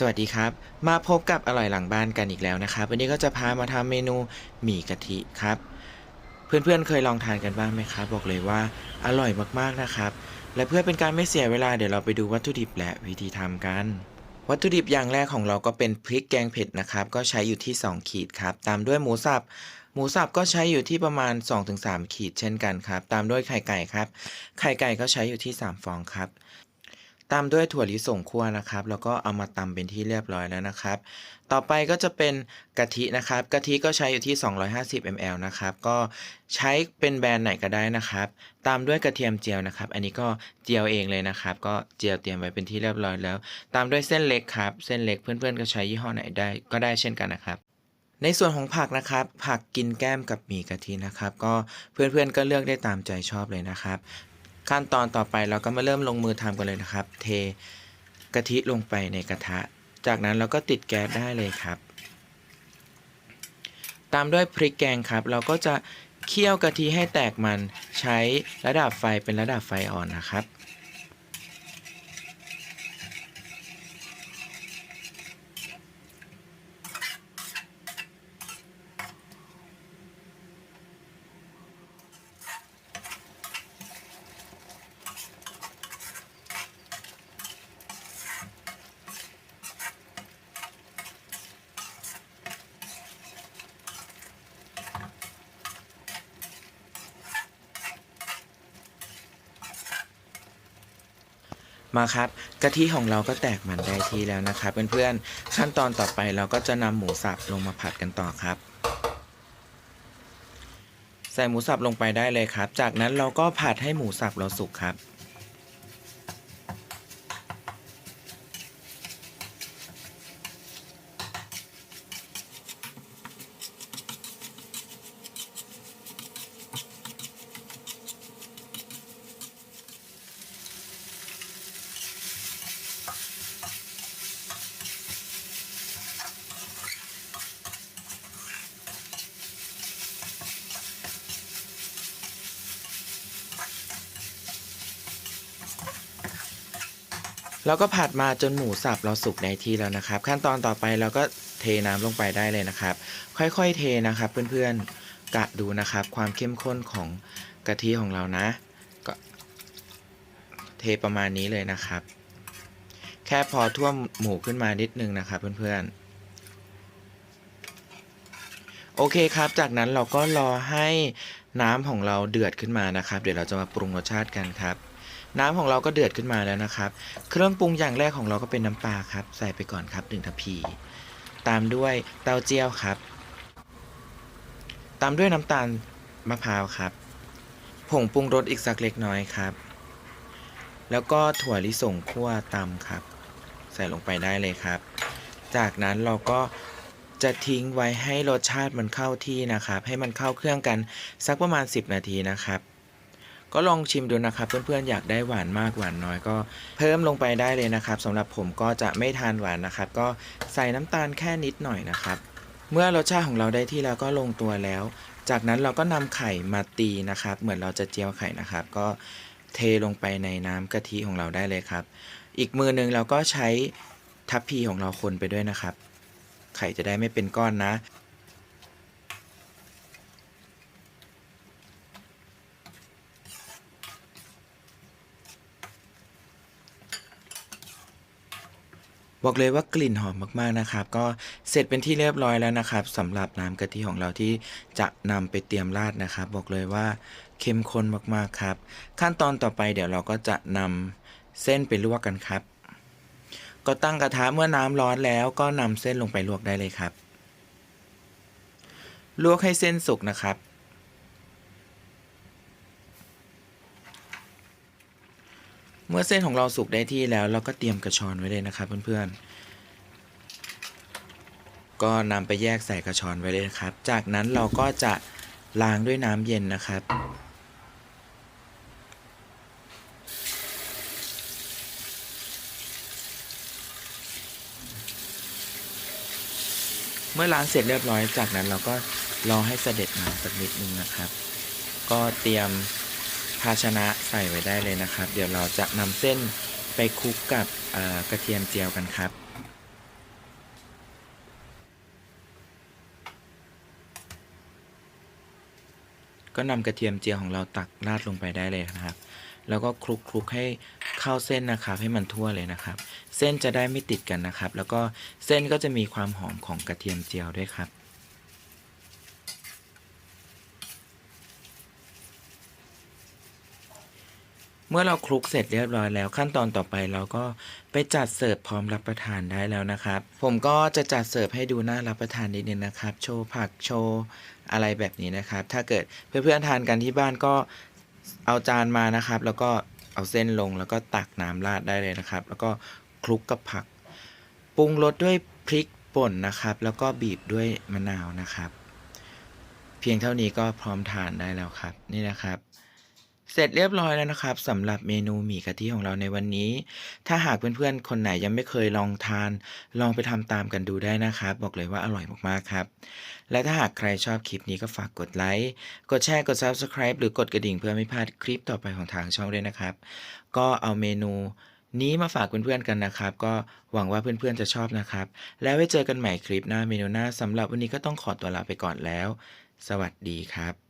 สวัสดีครับ มาพบกับอร่อยหลังบ้านกันอีกแล้วนะครับ วันนี้ก็จะพามาทำเมนูหมี่กะทิครับ เพื่อนๆเคยลองทานกันบ้างไหมครับ บอกเลยว่าอร่อยมากๆนะครับ และเพื่อเป็นการไม่เสียเวลาเดี๋ยวเราไปดูวัตถุดิบและวิธีทำกัน วัตถุดิบอย่างแรกของเราก็เป็นพริกแกงเผ็ดนะครับ ก็ใช้อยู่ที่ 2 ขีดครับ ตามด้วยหมูสับหมูสับก็ใช้อยู่ที่ประมาณ 2-3 ขีดเช่นกันครับ ตามด้วยไข่ไก่ครับ ไข่ไก่ก็ใช้อยู่ที่ 3 ฟองครับ ตามด้วยถั่วลิสงคั่วนะครับ แล้วก็เอามาตำเป็นที่เรียบร้อยแล้วนะครับ ต่อไปก็จะเป็นกะทินะครับ กะทิก็ใช้อยู่ที่ 250 ml นะครับ ก็ใช้เป็นแบรนด์ไหนก็ได้นะครับ ตามด้วยกระเทียมเจียวนะครับ อันนี้ก็เจียวเองเลยนะครับ ก็เจียวเตรียมไว้เป็นที่เรียบร้อยแล้ว ตามด้วยเส้นเล็กครับ เส้นเล็กเพื่อนๆก็ใช้ยี่ห้อไหนได้ ก็ได้เช่นกันนะครับในส่วนของผักนะครับ ผักกินแก้มกับหมี่กะทินะครับ ก็เพื่อนๆก็เลือกได้ตามใจชอบเลยนะครับ ขั้นตอนต่อไปเราก็มาเริ่มลงมือทำกันเลยนะครับ เทกะทิลงไปในกระทะ จากนั้นเราก็ติดแก๊สได้เลยครับ ตามด้วยพริกแกงครับ เราก็จะเคี่ยวกะทิให้แตกมันใช้ระดับไฟเป็นระดับไฟอ่อนนะครับ มาครับกะทิของเราก็แตกมันได้ที่แล้วนะครับเพื่อนๆขั้นตอนต่อไปเราก็จะนำหมูสับลงมาผัดกันต่อครับ ใส่หมูสับลงไปได้เลยครับ จากนั้นเราก็ผัดให้หมูสับเราสุกครับ เราก็ผัดมาจนหมูสับเราสุกได้ที่แล้วนะครับ ขั้นตอนต่อไปเราก็เทน้ำลงไปได้เลยนะครับ ค่อยๆเทนะครับ เพื่อนๆกะดูนะครับ ความเข้มข้นของกะทิของเรานะ ก็เทประมาณนี้เลยนะครับ แค่พอท่วมหมูขึ้นมานิดนึงนะครับ เพื่อนๆโอเคครับ จากนั้นเราก็รอให้น้ำของเราเดือดขึ้นมานะครับ เดี๋ยวเราจะมาปรุงรสชาติกันครับ น้ำของเราก็เดือดขึ้นมาแล้วนะครับ เครื่องปรุงอย่างแรกของเราก็เป็นน้ำปลาครับ ใส่ไปก่อนครับหนึ่งทัพพี ตามด้วยเต้าเจี้ยวครับ ตามด้วยน้ำตาลมะพร้าวครับ ผงปรุงรสอีกสักเล็กน้อยครับ แล้วก็ถั่วลิสงคั่วตำครับ ใส่ลงไปได้เลยครับ จากนั้นเราก็จะทิ้งไว้ให้รสชาติมันเข้าที่นะครับ ให้มันเข้าเครื่องกันสักประมาณ 10 นาทีนะครับ ก็ลองชิมดูนะครับเพื่อนๆอยากได้หวานมากหวานน้อยก็เพิ่มลงไปได้เลยนะครับสำหรับผมก็จะไม่ทานหวานนะครับ ก็ใส่น้ำตาลแค่นิดหน่อยนะครับ เมื่อรสชาติของเราได้ที่แล้วก็ลงตัวแล้ว จากนั้นเราก็นำไข่มาตีนะครับ เหมือนเราจะเจียวไข่นะครับ ก็เทลงไปในน้ำกะทิของเราได้เลยครับ อีกมือหนึ่งเราก็ใช้ทัพพีของเราคนไปด้วยนะครับ ไข่จะได้ไม่เป็นก้อนนะ บอกเลยว่ากลิ่นหอมมากๆนะครับ ก็เสร็จเป็นที่เรียบร้อยแล้วนะครับสำหรับน้ำกะทิของเราที่จะนำไปเตรียมราดนะครับ บอกเลยว่าเข้มข้นมากๆครับ ขั้นตอนต่อไปเดี๋ยวเราก็จะนำเส้นไปลวกกันครับ ก็ตั้งกระทะเมื่อน้ำร้อนแล้วก็นำเส้นลงไปลวกได้เลยครับ ลวกให้เส้นสุกนะครับ เมื่อเส้นของเราสุกได้ที่แล้ว เราก็เตรียมกระชอนไว้เลยนะครับเพื่อนๆ ก็นำไปแยกใส่กระชอนไว้เลยนะครับ จากนั้นเราก็จะล้างด้วยน้ำเย็นนะครับ เมื่อล้างเสร็จเรียบร้อย จากนั้นเราก็รอให้เสด็จน้ำสักนิดนึงนะครับ ก็เตรียม ภาชนะใส่ไว้ได้เลยนะครับ เดี๋ยวเราจะนำเส้นไปคลุกกับกระเทียมเจียวกันครับก็นำกระเทียมเจียวของเราตักราดลงไปได้เลยนะครับ แล้วก็คลุกคลุกให้เข้าเส้นนะครับให้มันทั่วเลยนะครับ เส้นจะได้ไม่ติดกันนะครับ แล้วก็เส้นก็จะมีความหอมของกระเทียมเจียวด้วยครับ เมื่อเราคลุกเสร็จเรียบร้อยแล้ว ขั้นตอนต่อไปเราก็ไปจัดเสิร์ฟพร้อมรับประทานได้แล้วนะครับ ผมก็จะจัดเสิร์ฟให้ดูน่ารับประทานนิดนึงนะครับ โชว์ผักโชว์อะไรแบบนี้นะครับ ถ้าเกิดเพื่อนๆทานกันที่บ้านก็เอาจานมานะครับ แล้วก็เอาเส้นลงแล้วก็ตักน้ำราดได้เลยนะครับ แล้วก็คลุกกับผักปรุงรสด้วยพริกป่นนะครับ แล้วก็บีบด้วยมะนาวนะครับ เพียงเท่านี้ก็พร้อมทานได้แล้วครับ นี่นะครับ เสร็จเรียบร้อยแล้วนะครับสำหรับเมนูหมี่กะทิของเราในวันนี้ ถ้าหากเพื่อนๆ คนไหนยังไม่เคยลองทาน ลองไปทำตามกันดูได้นะครับ บอกเลยว่าอร่อยมากๆครับ และถ้าหากใครชอบคลิปนี้ก็ฝากกดไลค์กดแชร์กด Subscribe หรือกดกระดิ่งเพื่อไม่พลาดคลิปต่อไปของทางช่องด้วยนะครับ ก็เอาเมนูนี้มาฝากเพื่อนๆกันนะครับ ก็หวังว่าเพื่อนๆจะชอบนะครับ แล้วไว้เจอกันใหม่คลิปหน้าเมนูหน้าสำหรับวันนี้ก็ต้องขอตัวลาไปก่อนแล้ว สวัสดีครับ